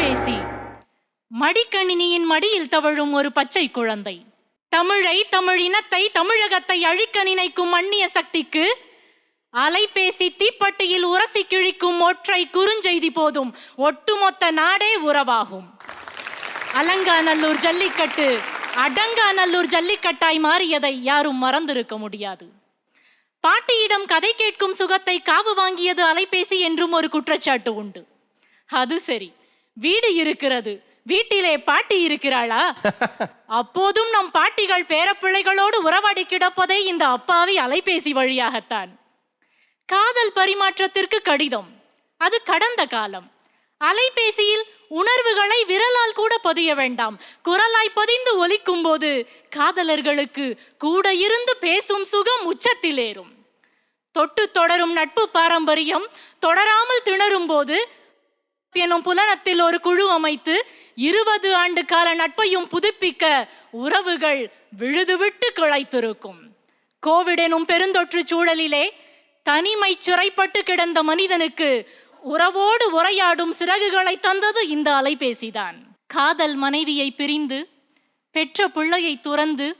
பேசி மடிக்கணினியின் மடியில் தவழும் ஒரு பச்சை குழந்தை. தமிழை தமிழ் இனத்தை தமிழகத்தை அழிக்க நினைக்கும் அந்நிய சக்திக்கு அலைபேசி தீப்பட்டியில் உரசி கிழிக்கும் ஒற்றை குறுஞ்செய்தி போதும். ஒட்டுமொத்த நாடே உறவாகும். அலங்காநல்லூர் ஜல்லிக்கட்டு. அடங்காநல்லூர் ஜல்லிக்கட்டாய் மாறியதை யாரும் மறந்திருக்க முடியாது. பாட்டியிடம் கதை கேட்கும் சுகத்தை காவு வாங்கியது அலைபேசி என்றும் ஒரு குற்றச்சாட்டு உண்டு. அது சரி. வீடு இருக்கிறது. வீட்டிலே பாட்டி இருக்கிறாளா? அப்போதும் நம் பாட்டிகள் பேரப்பிள்ளைகளோடு உறவாடி கிடப்பதே இந்த அப்பாவி அலைபேசி வழியாகத்தான். காதல் பரிமாற்றத்திற்கு கடிதம். அது கடந்த காலம். அலைபேசியில் உணர்வுகளை விரலால் கூட பதிய வேண்டாம். குரலாய் பதிந்து ஒலிக்கும் போது காதலர்களுக்கு கூட இருந்து பேசும் சுகம் உச்சத்திலேறும். தொட்டு தொடரும் நட்பு பாரம்பரியம் தொடராமல் திணறும் போது எனும் புலனத்தில் ஒரு குழு அமைத்து இருபது ஆண்டு கால நட்பையும் புதுப்பிக்க உறவுகள் விழுதுவிட்டு கிளைத்திருக்கும். கோவிட் எனும் பெருந்தொற்று சூழலிலே தனிமை சிறைப்பட்டு கிடந்த மனிதனுக்கு உறவோடு உரையாடும் சிறகுகளை தந்தது இந்த அலைபேசிதான். காதல் மனைவியை பிரிந்து பெற்ற பிள்ளையை துறந்து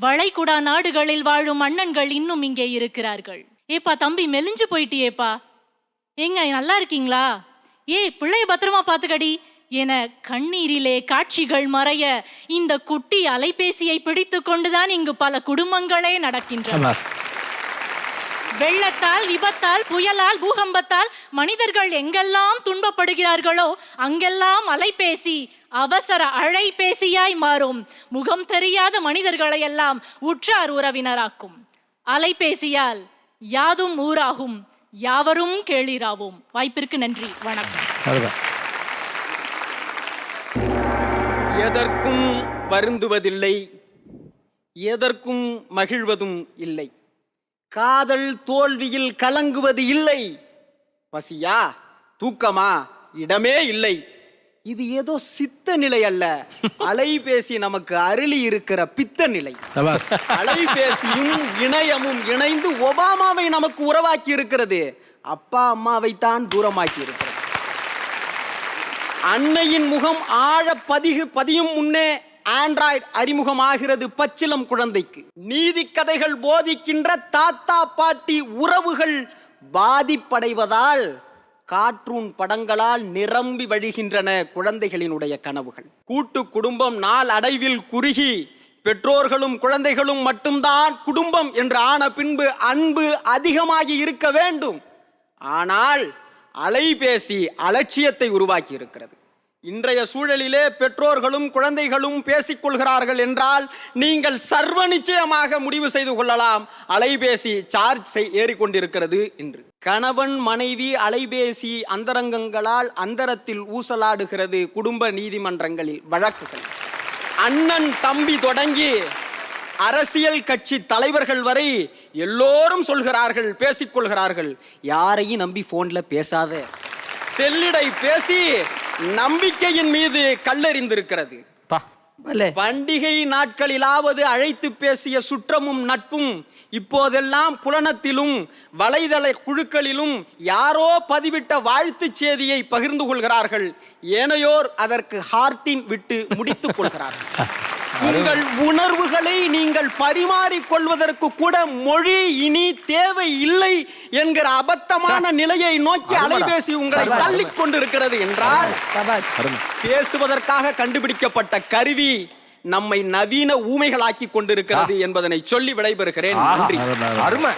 வளைகுடா நாடுகளில் வாழும் அண்ணன்கள் இன்னும் இங்கே இருக்கிறார்கள். ஏப்பா தம்பி மெலிஞ்சு போயிட்டியேப்பா. ஏங்க நல்லா இருக்கீங்களா? ஏ பிள்ளைய பத்திரமா பாத்துக்கடி என கண்ணீரிலே காட்சிகள் மறைய இந்த குட்டி அலைபேசியை பிடித்து கொண்டுதான் இங்கு பல குடும்பங்களே நடக்கின்றன. வெள்ளத்தால் விபத்தால் புயலால் பூகம்பத்தால் மனிதர்கள் எங்கெல்லாம் துன்பப்படுகிறார்களோ அங்கெல்லாம் அலைபேசி அவசர அழைபேசியாய் மாறும். முகம் தெரியாத மனிதர்களை எல்லாம் உற்றார் உறவினராக்கும். அலைபேசியால் யாதும் ஊராகும். யாவரும் கேளிராவோம். வாய்ப்பிற்கு நன்றி. வணக்கம். எதற்கும் வருந்துவதில்லை எதற்கும் மகிழ்வதும் இல்லை. காதல் தோல்வியில் கலங்குவது இல்லை. பசியா தூக்கமா இடமே இல்லை. இது ஏதோ சித்த நிலை அல்ல அலைபேசி நமக்கு அருளி இருக்கிற பித்த நிலை அலைபேசியும் இணையமும் இணைந்து ஒபாமாவை நமக்கு உறவாக்கி இருக்கிறது. அப்பா அம்மாவை தான் தூரமாக்கி இருக்கிறது. அன்னையின் முகம் ஆழ பதிகு பதியும் முன்னே ஆண்ட்ராய்டு அறிமுகமாகிறது பச்சிலம் குழந்தைக்கு. நீதி கதைகள் போதிக்கின்ற தாத்தா பாட்டி உறவுகள் பாதிப்படைவதால் கார்ட்டூன் படங்களால் நிரம்பி வழிகின்றன குழந்தைகளினுடைய கனவுகள். கூட்டு குடும்பம் நாள் அடைவில் குறுகி பெற்றோர்களும் குழந்தைகளும் மட்டும்தான் குடும்பம் என்று ஆன பின்பு அன்பு அதிகமாகி இருக்க வேண்டும். ஆனால் அலைபேசி அலட்சியத்தை உருவாக்கி இருக்கிறது இன்றைய சூழலிலே பெற்றோர்களும் குழந்தைகளும் பேசிக்கொள்கிறார்கள் என்றால் நீங்கள் சர்வ நிச்சயமாக முடிவு செய்து கொள்ளலாம். அலைபேசி சார்ஜ் செய்- ஏறிக்கொண்டிருக்கிறது என்று கணவன் மனைவி அலைபேசி அந்தரங்கங்களால் அந்தரத்தில் ஊசலாடுகிறது குடும்ப நீதிமன்றங்களில். வழக்குகள். அண்ணன் தம்பி தொடங்கி அரசியல் கட்சி தலைவர்கள் வரை எல்லோரும் சொல்கிறார்கள் பேசிக்கொள்கிறார்கள் யாரையும் நம்பி போன்ல பேசாத. செல்லிடை பேசி நம்பிக்கையின் மீது கல்லெறிந்திருக்கிறது. பண்டிகை நாட்களிலாவது அழைத்து பேசிய சுற்றமும் நட்பும் இப்போதெல்லாம் புலனத்திலும் வலைதள குழுக்களிலும் யாரோ பதிவிட்ட வாழ்த்துச் செய்தியை பகிர்ந்து கொள்கிறார்கள். ஏனையோர் அதற்கு ஹார்ட்டின் விட்டு முடித்துக் கொள்கிறார்கள். உங்கள் உணர்வுகளை நீங்கள் பரிமாறிக் கொள்வதற்கு கூட மொழி இனி தேவை இல்லை என்கிற அபத்தமான நிலையை நோக்கி அலைபேசி உங்களை தள்ளிக் கொண்டிருக்கிறது என்றால் பேசுவதற்காக கண்டுபிடிக்கப்பட்ட கருவி நம்மை நவீன ஊமைகளாக்கி கொண்டிருக்கிறது என்பதனை சொல்லி விடைபெறுகிறேன். நன்றி. அருமை